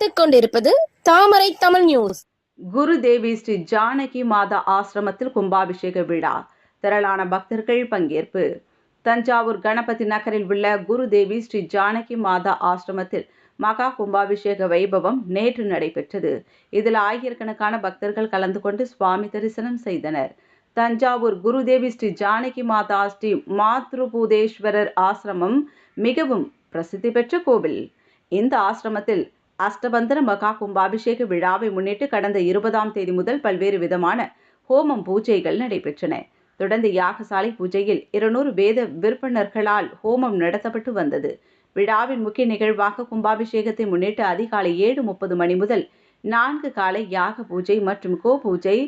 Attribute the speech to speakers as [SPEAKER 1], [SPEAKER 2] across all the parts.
[SPEAKER 1] பார்த்துக் கொண்டிருப்பது தாமரை தமிழ் நியூஸ்
[SPEAKER 2] குரு தேவி ஸ்ரீ ஜானகி மாதா ஆசிரமத்தில் கும்பாபிஷேக விழா. திரளான பக்தர்கள் பங்கேற்பு. தஞ்சாவூர் கணபதி நகரில் உள்ள குரு தேவி ஸ்ரீ ஜானகி மாதா ஆசிரமத்தில் மகா கும்பாபிஷேக வைபவம் நேற்று நடைபெற்றது. இதில் ஆயிரக்கணக்கான பக்தர்கள் கலந்து கொண்டு சுவாமி தரிசனம் செய்தனர். தஞ்சாவூர் குருதேவி ஸ்ரீ ஜானகி மாதா ஸ்ரீ மாத்ருபூதேஸ்வரர் ஆசிரமம் மிகவும் பிரசித்தி பெற்ற கோவில். இந்த ஆசிரமத்தில் அஷ்டபந்தன மகா கும்பாபிஷேக விழாவை முன்னிட்டு கடந்த இருபதாம் தேதி முதல் பல்வேறு விதமான ஹோமம் பூஜைகள் நடைபெற்றன. தொடர்ந்து யாகசாலை பூஜையில் இருநூறு வேத விற்பனர்களால் ஹோமம் நடத்தப்பட்டு வந்தது. விழாவின் முக்கிய நிகழ்வாக கும்பாபிஷேகத்தை முன்னிட்டு அதிகாலை ஏழு முப்பது மணி முதல் நான்கு காலை யாக பூஜை மற்றும் கோ பூஜை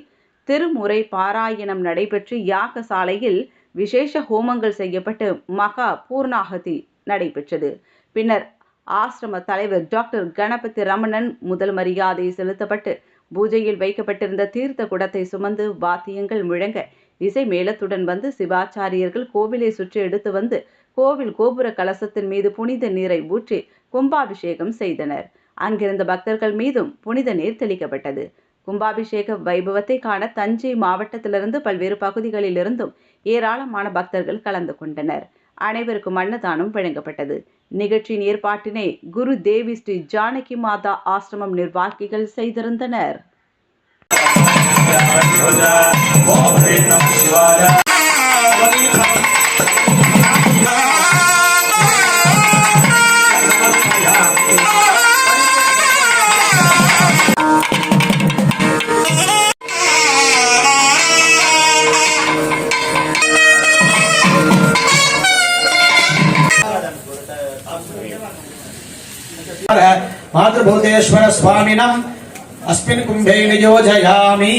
[SPEAKER 2] திருமுறை பாராயணம் நடைபெற்று யாக சாலையில் விசேஷ ஹோமங்கள் செய்யப்பட்டு மகா பூர்ணாகதி நடைபெற்றது. பின்னர் ஆசிரம தலைவர் டாக்டர் கணபதி ரமணன் முதல் மரியாதை செலுத்தப்பட்டு பூஜையில் வைக்கப்பட்டிருந்த தீர்த்த குடத்தை சுமந்து வாத்தியங்கள் முழங்க இசை மேளத்துடன் வந்து சிவாச்சாரியர்கள் கோவிலை சுற்றி எடுத்து வந்து கோவில் கோபுர கலசத்தின் மீது புனித நீரை ஊற்றி கும்பாபிஷேகம் செய்தனர். அங்கிருந்த பக்தர்கள் மீதும் புனித நீர் தெளிக்கப்பட்டது. கும்பாபிஷேக வைபவத்தை காண தஞ்சை மாவட்டத்திலிருந்து பல்வேறு பகுதிகளிலிருந்தும் ஏராளமான பக்தர்கள் கலந்து கொண்டனர். அனைவருக்கும் அன்னதானம் வழங்கப்பட்டது. நிகழ்ச்சியின் ஏற்பாட்டினை குரு தேவி ஸ்ரீ ஜானகி மாதா ஆசிரமம் நிர்வாகிகள் செய்திருந்தனர்.
[SPEAKER 3] मातृभूतेश्वर स्वामिनम् अस्मिन् कुम्भे नियोजयामि।